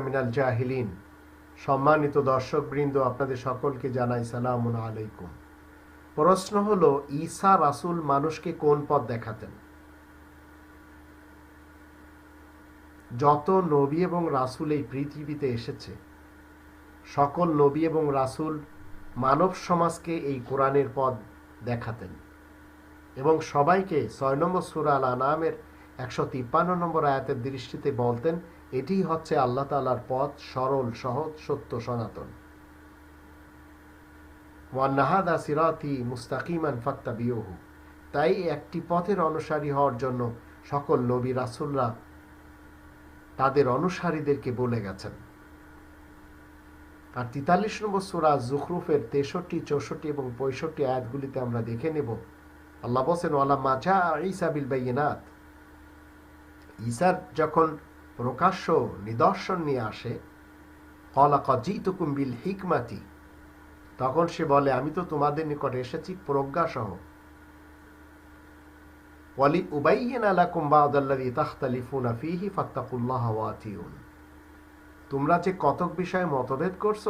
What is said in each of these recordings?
মিনাল জাহিলিন। সম্মানিত দর্শকবৃন্দ, আপনাদের সকলকে জানাই সালাম আলাইকুম। প্রশ্ন হলো, ঈসা রাসূল মানুষকে কোন পথ দেখাতেন? যত নবী এবং রাসূল এই পৃথিবীতে এসেছে, সকল নবী এবং রাসূল মানব সমাজকে এই কোরআনের পথ দেখাতেন। এবং সবাইকে ছয় নম্বর সুরা আল আনামের একশো তিপ্পান্ন নম্বর আয়াতের দৃষ্টিতে বলতেন এটি হচ্ছে আল্লাহ তালার পথ সরল, সহজ, সত্য, সনাতন। ওয়ান্নাহাদা সিরাতি মুস্তাকিমান ফাত্তা বিয়হু তাই একটি পথের অনুসারী হওয়ার জন্য সকল নবী রাসুলরা তাদের অনুসারীদেরকে বলে গেছেন। আর নম্বর সুরা জুখরুফের তেষট্টি, চৌষট্টি এবং পঁয়ষট্টি আয়াতগুলিতে আমরা দেখে নেব। আল্লাহ বসেন ওয়ালা মাজা ঈসা বিল বাইনাত ঈসার যখন প্রকাশ্য নিদর্শন নিয়ে আসে কলা কজিতুকুম বিল হিকমাতি। তখন সে বলে, আমি তো তোমাদের নিকটে এসেছি প্রজ্ঞাসহ ওয়ালি উবাইয়িন আলাকুম বাদাল্লাযী তাখতালিফুনা ফীহি ফাত্তাকুল্লাহ ওয়া আতিউন তোমরা যে কতক বিষয়ে মতভেদ করছ,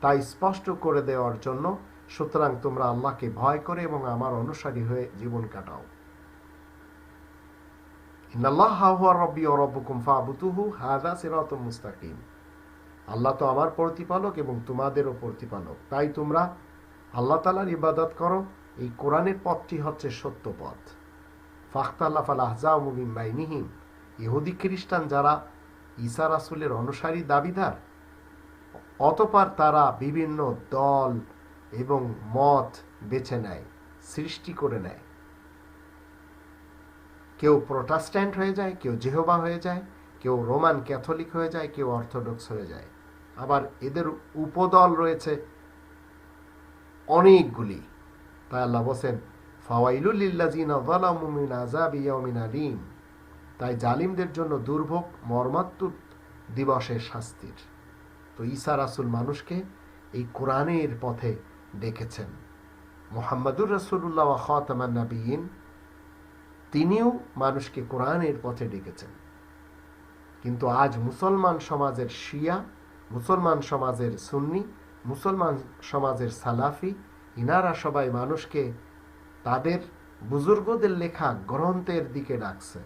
তা স্পষ্ট করে দেওয়ার জন্য সুতরাং তোমরা আল্লাহকে ভয় করে এবং আমার অনুসারী হয়ে জীবন কাটাও। আল্লাহ তো আমার প্রতিপালক এবং তোমাদেরও প্রতিপালক। তাই তোমরা আল্লাহ তালার ইবাদত করো। এই কোরআনের পথটি হচ্ছে সত্য পথ। ফাখতাল্লাফ ইহুদি খ্রিস্টান যারা ঈসা রাসুলের অনুসারী দাবিদার, অতপার তারা বিভিন্ন দল এবং মত বেছে নেয়, সৃষ্টি করে নেয়। কেউ প্রোটাস্ট্যান্ট হয়ে যায়, কেউ জেহবা হয়ে যায়, কেউ রোমান ক্যাথলিক হয়ে যায়, কেউ অর্থোডক্স হয়ে যায়। আবার এদের উপদল রয়েছে অনেকগুলি। তাই আল্লাহ বসেন আলিম। তাই জালিমদের জন্য দুর্ভোগ মর্মাত্মক দিবসের শাস্তির। তো ঈসা রাসুল মানুষকে এই কোরআনের পথে ডেকেছেন। মোহাম্মদুর রসুল্লাহ খতামান্নাবিন তিনিও মানুষকে কোরআনের পথে ডেকেছেন। কিন্তু আজ মুসলমান সমাজের শিয়া, মুসলমান সমাজের সুন্নি, মুসলমান সমাজের সালাফি, ইনারা সবাই মানুষকে তাদের বুজুর্গদের লেখা গ্রন্থের দিকে ডাকছে।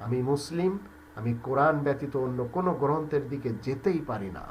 আমি মুসলিম, আমি কোরআন ব্যতীত অন্য কোনো গ্রন্থের দিকে যেতেই পারি না।